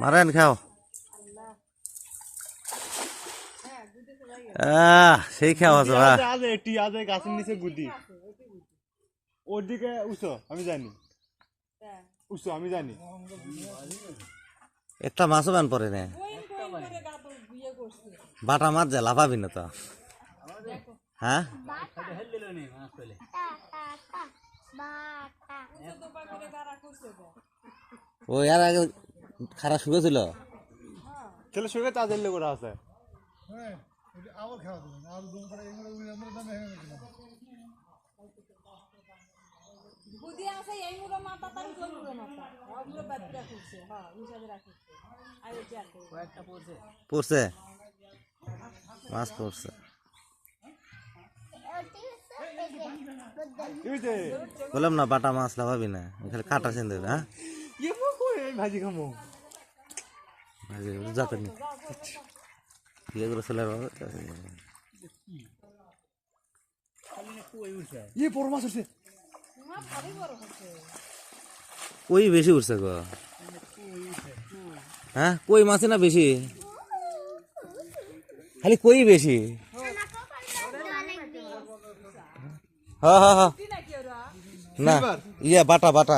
মারেন খাও। আহ সেই খাওয়া আছে আজ এটি আজ গাছের নিচে গুদি ওদিকে উঁচু আমি জানি। উঁচু আমি জানি। একটা মাছও বান পরে না। বাটা মাছ যা লাফাবি না তো। হ্যাঁ? ও এর আগে খারাপ শুকেছিল ছেলে? সঙ্গে তাদের লোক আছে। বুদ্ধি আছে মাথা তার মাথা। হ্যাঁ হিসাবে রাখছে আর এই যে আছে। পড়ছে। মাছ পড়ছে। বললাম না বাটা মাছ লাফাবি না খালি কাটা চিনতে হ্যাঁ? ইয়ে মো কই এই ভাজি খামো যাতে নি বিয়ে করে চলে ইয়ে বড় মাছ হচ্ছে কই বেশি উঠছে গো হ্যাঁ কই মাছ না বেশি খালি কই বেশি হ্যাঁ হ্যাঁ হ্যাঁ না ইয়া বাটা বাটা